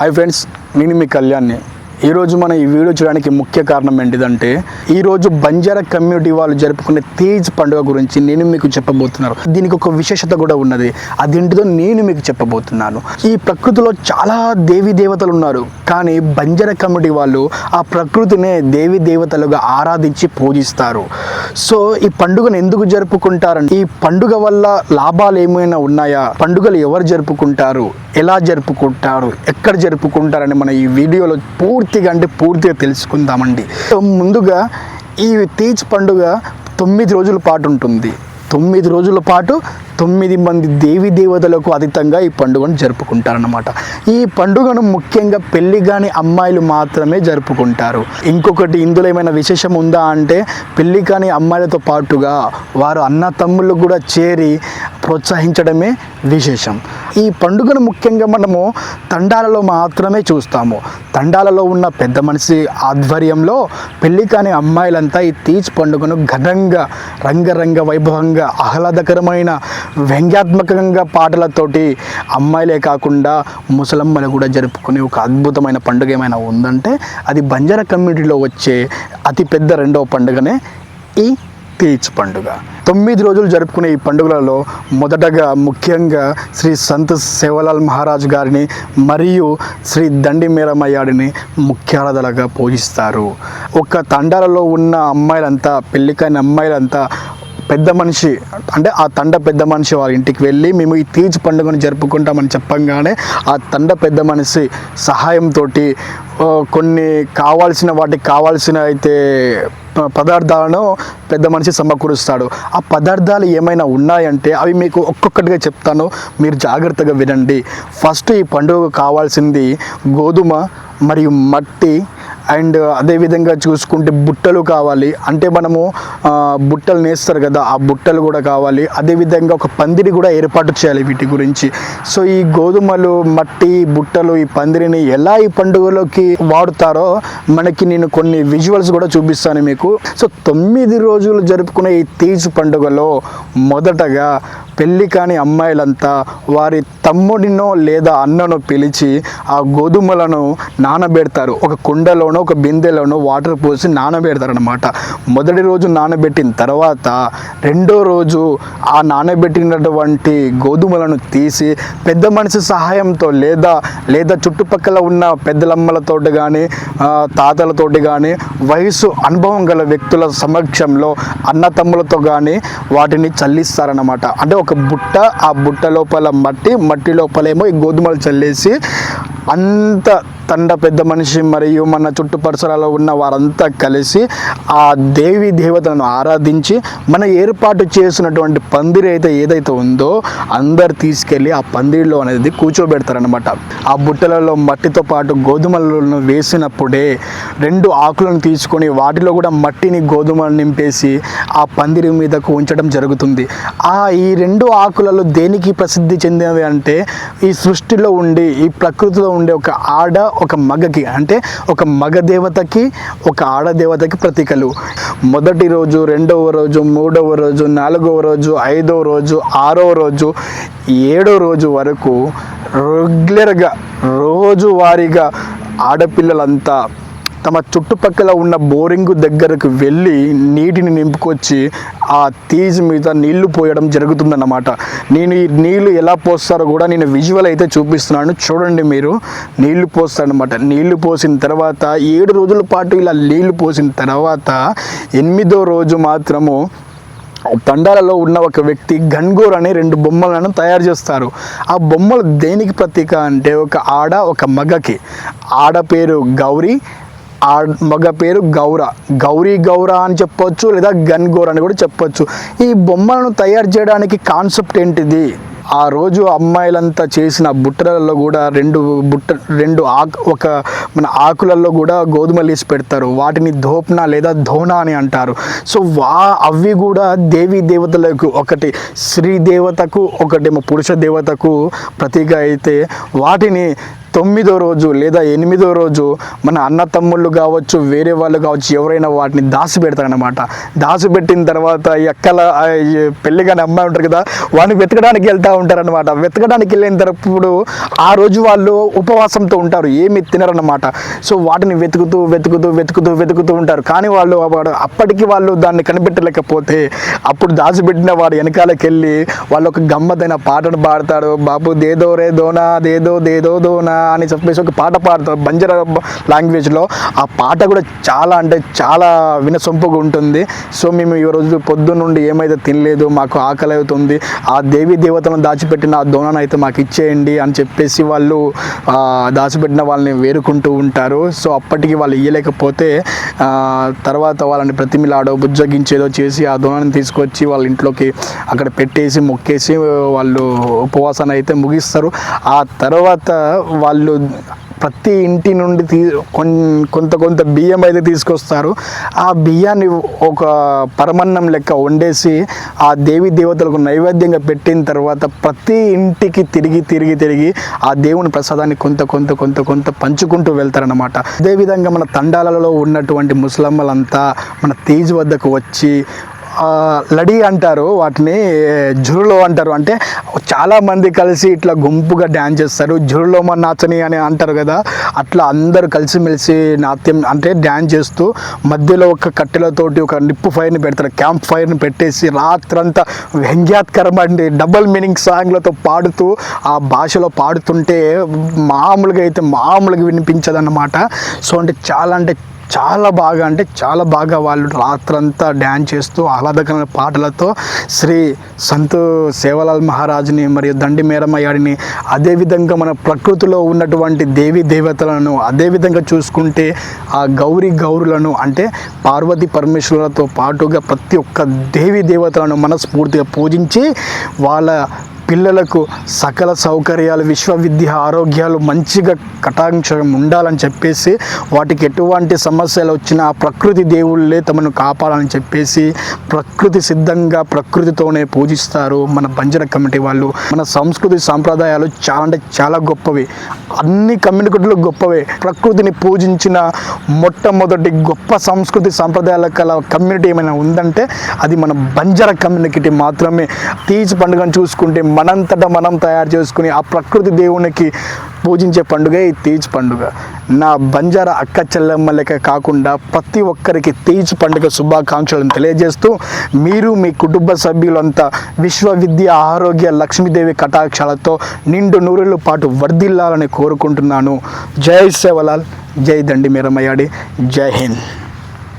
Hi friends నేను మీ కళ్యాణ్ని. ఈరోజు మనం ఈ వీడియో చూడడానికి ముఖ్య కారణం ఏంటిదంటే ఈరోజు బంజారా కమ్యూనిటీ వాళ్ళు జరుపుకునే తేజ్ పండుగ గురించి నేను మీకు చెప్పబోతున్నాను. దీనికి ఒక విశేషత కూడా ఉన్నది. అదేంటిదో నేను మీకు చెప్పబోతున్నాను. ఈ ప్రకృతిలో చాలా దేవీ దేవతలు ఉన్నారు. కానీ బంజారా కమ్యూనిటీ వాళ్ళు ఆ ప్రకృతినే దేవీ దేవతలుగా ఆరాధించి పూజిస్తారు. సో ఈ పండుగను ఎందుకు జరుపుకుంటారంటే ఈ పండుగ వల్ల లాభాలు ఏమైనా ఉన్నాయా? పండుగలు ఎవరు జరుపుకుంటారు? ఎలా జరుపుకుంటారు? ఎక్కడ జరుపుకుంటారని మన ఈ వీడియోలో పూర్తి పూర్తిగా అంటే పూర్తిగా తెలుసుకుందామండి. సో ముందుగా ఈ తీజ్ పండుగ తొమ్మిది రోజుల పాటు ఉంటుంది. తొమ్మిది రోజుల పాటు తొమ్మిది మంది దేవి దేవతలకు అతీతంగా ఈ పండుగను జరుపుకుంటారన్నమాట. ఈ పండుగను ముఖ్యంగా పెళ్ళి కాని అమ్మాయిలు మాత్రమే జరుపుకుంటారు. ఇంకొకటి ఇందులో ఏమైనా విశేషం ఉందా అంటే పెళ్ళి కాని అమ్మాయిలతో పాటుగా వారు అన్న తమ్ముళ్ళు కూడా చేరి ప్రోత్సహించడమే విశేషం. ఈ పండుగను ముఖ్యంగా మనము తండాలలో మాత్రమే చూస్తాము. తండాలలో ఉన్న పెద్ద మనిషి ఆధ్వర్యంలో పెళ్ళి కాని అమ్మాయిలంతా ఈ తీజ్ పండుగను ఘనంగా రంగరంగ వైభవంగా ఆహ్లాదకరమైన వ్యంగ్యాత్మకంగా పాటలతోటి అమ్మాయిలే కాకుండా ముసలమ్మలు కూడా జరుపుకునే ఒక అద్భుతమైన పండుగ ఏమైనా ఉందంటే అది బంజారా కమ్యూనిటీలో వచ్చే అతిపెద్ద రెండవ పండుగనే ఈ తీజ్ పండుగ. తొమ్మిది రోజులు జరుపుకునే ఈ పండుగలలో మొదటగా ముఖ్యంగా శ్రీ సంత్ సేవలాల్ మహారాజ్ గారిని మరియు శ్రీ దండి మేరమయ్యాడిని ముఖ్యారాధనగా పూజిస్తారు. ఒక తండాలలో ఉన్న అమ్మాయిలంతా పెళ్ళికైన అమ్మాయిలంతా పెద్ద మనిషి అంటే ఆ తండ పెద్ద మనిషి వాళ్ళ ఇంటికి వెళ్ళి మేము ఈ తీజ్ పండుగను జరుపుకుంటామని చెప్పంగానే ఆ తండ పెద్ద మనిషి సహాయంతో కొన్ని కావాల్సిన వాటికి కావాల్సిన అయితే పదార్థాలను పెద్ద మనిషి సమకూరుస్తాడు. ఆ పదార్థాలు ఏమైనా ఉన్నాయంటే అవి మీకు ఒక్కొక్కటిగా చెప్తాను. మీరు జాగ్రత్తగా వినండి. ఫస్ట్ ఈ పండుగ కావాల్సింది గోధుమ మరియు మట్టి అండ్ అదేవిధంగా చూసుకుంటే బుట్టలు కావాలి. అంటే మనము బుట్టలు నేస్తారు కదా ఆ బుట్టలు కూడా కావాలి. అదేవిధంగా ఒక పందిరి కూడా ఏర్పాటు చేయాలి వీటి గురించి. సో ఈ గోధుమలు మట్టి బుట్టలు ఈ పందిరిని ఎలా ఈ పండుగలోకి వాడుతారో మనకి నేను కొన్ని విజువల్స్ కూడా చూపిస్తాను మీకు. సో తొమ్మిది రోజులు జరుపుకునే ఈ తీజ్ పండుగలో మొదటగా పెళ్ళి కాని అమ్మాయిలంతా వారి తమ్ముడినో లేదా అన్ననో పిలిచి ఆ గోధుమలను నానబెడతారు. ఒక కుండలోనో ఒక బిందెలోనో వాటర్ పోసి నానబెడతారనమాట మొదటి రోజు నానబెట్టిన తర్వాత రెండో రోజు ఆ నానబెట్టినటువంటి గోధుమలను తీసి పెద్ద మనిషి సహాయంతో లేదా లేదా చుట్టుపక్కల ఉన్న పెద్దలమ్మలతోటి కానీ తాతలతోటి కానీ వయసు అనుభవం గల వ్యక్తుల సమక్షంలో అన్న తమ్ములతో కానీ వాటిని చల్లిస్తారనమాట అంటే ఒక బుట్ట ఆ బుట్ట లోపల మట్టి మట్టి లోపలేమో ఈ గోధుమలు చల్లేసి అంత తండ పెద్ద మనిషి మరియు మన చుట్టు పరిసరాల్లో ఉన్న వారంతా కలిసి ఆ దేవి దేవతలను ఆరాధించి మన ఏర్పాటు చేసినటువంటి పందిరి అయితే ఏదైతే ఉందో అందరు తీసుకెళ్ళి ఆ పందిరిలో అనేది కూర్చోబెడతారనమాట ఆ బుట్టలలో మట్టితో పాటు గోధుమలను వేసినప్పుడే రెండు ఆకులను తీసుకొని వాటిలో కూడా మట్టిని గోధుమలు నింపేసి ఆ పందిరి మీదకు ఉంచడం జరుగుతుంది. ఆ ఈ రెండు ఆకులలో దేనికి ప్రసిద్ధి చెందినవి అంటే ఈ సృష్టిలో ఉండి ఈ ప్రకృతిలో ఉండే ఒక ఆడ ఒక మగకి అంటే ఒక మగ దేవతకి ఒక ఆడ దేవతకి ప్రతీకలు. మొదటి రోజు రెండవ రోజు మూడవ రోజు నాలుగవ రోజు ఐదవ రోజు ఆరవ రోజు ఏడవ రోజు వరకు రెగ్యులర్గా రోజువారీగా ఆడపిల్లలంతా తమ చుట్టుపక్కల ఉన్న బోరింగ్ దగ్గరకు వెళ్ళి నీటిని నింపుకొచ్చి ఆ తీజ్ మీద నీళ్ళు పోయడం జరుగుతుందన్నమాట. నేను ఈ నీళ్ళు ఎలా పోస్తారో కూడా నేను విజువల్ అయితే చూపిస్తున్నాను. చూడండి మీరు. నీళ్ళు పోస్తారనమాట నీళ్ళు పోసిన తర్వాత ఏడు రోజుల పాటు ఇలా నీళ్ళు పోసిన తర్వాత ఎనిమిదో రోజు మాత్రము తండాలలో ఉన్న ఒక వ్యక్తి గన్గోర్ అనే రెండు బొమ్మలను తయారు చేస్తారు. ఆ బొమ్మలు దేనికి ప్రతీక అంటే ఒక ఆడ ఒక మగకి. ఆడ పేరు గౌరీ ఆ మగ పేరు గౌర. గౌరీ గౌర అని చెప్పొచ్చు లేదా గన్ గౌర అని కూడా చెప్పొచ్చు. ఈ బొమ్మలను తయారు చేయడానికి కాన్సెప్ట్ ఏంటిది? ఆ రోజు అమ్మాయిలంతా చేసిన బుట్టలలో కూడా రెండు బుట్ట రెండు ఆకు ఒక మన ఆకులలో కూడా గోధుమలు వేసి పెడతారు. వాటిని ధోప్న లేదా ధోనా అని అంటారు. సో వా అవి కూడా దేవీ దేవతలకు ఒకటి స్త్రీ దేవతకు ఒకటేమో పురుష దేవతకు ప్రతీక అయితే వాటిని తొమ్మిదో రోజు లేదా ఎనిమిదో రోజు మన అన్న తమ్ముళ్ళు కావచ్చు వేరే వాళ్ళు కావచ్చు ఎవరైనా వాటిని దాచి పెడతారనమాట దాచి పెట్టిన తర్వాత ఎక్కల పెళ్ళి కానీ అమ్మాయి ఉంటారు కదా వాడిని వెతకడానికి వెళ్తూ ఉంటారనమాట వెతకడానికి వెళ్ళిన తరప్పుడు ఆ రోజు వాళ్ళు ఉపవాసంతో ఉంటారు ఏమి తినరనమాట సో వాటిని వెతుకుతూ వెతుకుతూ వెతుకుతూ వెతుకుతూ ఉంటారు. కానీ వాళ్ళు అప్పటికి వాళ్ళు దాన్ని కనిపెట్టలేకపోతే అప్పుడు దాచిపెట్టిన వాడు వెనకాలకి వెళ్ళి వాళ్ళు ఒక గమ్మతైన పాటను పాడతాడు. బాబు దేదో రే దోనా దేదో దేదో దోనా అని చెప్పేసి ఒక పాట పాడతారు బంజర లాంగ్వేజ్లో ఆ పాట కూడా చాలా అంటే చాలా వినసొంపుగా ఉంటుంది. సో మేము ఈ రోజు పొద్దు నుండి ఏమైతే తినలేదు మాకు ఆకలి అవుతుంది ఆ దేవి దేవతలను దాచిపెట్టిన ఆ దోణను అయితే మాకు ఇచ్చేయండి అని చెప్పేసి వాళ్ళు దాచిపెట్టిన వాళ్ళని వేరుకుంటూ ఉంటారు. సో అప్పటికి వాళ్ళు ఇయ్యలేకపోతే తర్వాత వాళ్ళని ప్రతిమిలాడో బుజ్జగించేదో చేసి ఆ దోణని తీసుకొచ్చి వాళ్ళ ఇంట్లోకి అక్కడ పెట్టేసి మొక్కేసి వాళ్ళు ఉపవాసాన్ని అయితే ముగిస్తారు. ఆ తర్వాత వాళ్ళు ప్రతి ఇంటి నుండి తీ కొంత కొంత బియ్యం అయితే తీసుకొస్తారు. ఆ బియ్యాన్ని ఒక పరమన్నం లెక్క వండేసి ఆ దేవి దేవతలకు నైవేద్యంగా పెట్టిన తర్వాత ప్రతి ఇంటికి తిరిగి తిరిగి తిరిగి ఆ దేవుని ప్రసాదాన్ని కొంత కొంత కొంత కొంత పంచుకుంటూ వెళ్తారనమాట అదేవిధంగా మన తండాలలో ఉన్నటువంటి ముసలమ్మలంతా మన తేజ్ వద్దకు వచ్చి లడి అంటారు వాటిని జురులో అంటారు. అంటే చాలామంది కలిసి ఇట్లా గుంపుగా డ్యాన్స్ చేస్తారు. జురులో మన నాచని అని అంటారు కదా అట్లా అందరూ కలిసిమెలిసి నాట్యం అంటే డ్యాన్స్ చేస్తూ మధ్యలో ఒక కట్టెలతోటి ఒక నిప్పు ఫైర్ని పెడతారు. క్యాంప్ ఫైర్ని పెట్టేసి రాత్రంతా వ్యంగ్యాత్కరమైన డబల్ మీనింగ్ సాంగ్లతో పాడుతూ ఆ భాషలో పాడుతుంటే మామూలుగా అయితే మామూలుగా వినిపించదన్నమాట. సో అంటే చాలా అంటే చాలా బాగా అంటే చాలా బాగా వాళ్ళు రాత్రంతా డ్యాన్స్ చేస్తూ ఆహ్లాదకరమైన పాటలతో శ్రీ సంతు సేవలాల్ మహారాజుని మరియు దండి మేరమయ్యాడిని అదేవిధంగా మన ప్రకృతిలో ఉన్నటువంటి దేవీ దేవతలను అదేవిధంగా చూసుకుంటే ఆ గౌరీ గౌరులను అంటే పార్వతి పరమేశ్వరులతో పాటుగా ప్రతి ఒక్క దేవీ దేవతలను మనస్ఫూర్తిగా పూజించి వాళ్ళ పిల్లలకు సకల సౌకర్యాలు విశ్వవిద్య ఆరోగ్యాలు మంచిగా కటాక్షం ఉండాలని చెప్పేసి వాటికి ఎటువంటి సమస్యలు వచ్చినా ఆ ప్రకృతి దేవుళ్ళే తమను కాపాడాలని చెప్పేసి ప్రకృతి సిద్ధంగా ప్రకృతితోనే పూజిస్తారు మన బంజర కమిటీ వాళ్ళు. మన సంస్కృతి సాంప్రదాయాలు చాలా అంటే చాలా గొప్పవి. అన్ని కమ్యూనిటీలు గొప్పవే. ప్రకృతిని పూజించిన మొట్టమొదటి గొప్ప సంస్కృతి సాంప్రదాయాల కల కమ్యూనిటీ ఏమైనా ఉందంటే అది మన బంజర కమ్యూనిటీ మాత్రమే. తీజ్ పండుగను చూసుకుంటే మనంతటా మనం తయారు చేసుకుని ఆ ప్రకృతి దేవునికి పూజించే పండుగ ఈ తీజ్ పండుగ. నా బంజారా అక్క చెల్లెమ్మ లెక్క కాకుండా ప్రతి ఒక్కరికి తీజ్ పండుగ శుభాకాంక్షలను తెలియజేస్తూ మీరు మీ కుటుంబ సభ్యులంతా విశ్వవిద్య ఆరోగ్య లక్ష్మీదేవి కటాక్షాలతో నిండు నూరుల పాటు వర్ధిల్లాలని కోరుకుంటున్నాను. జై సేవలాల్ జై దండి మీరమయ్యాడి జై హింద్.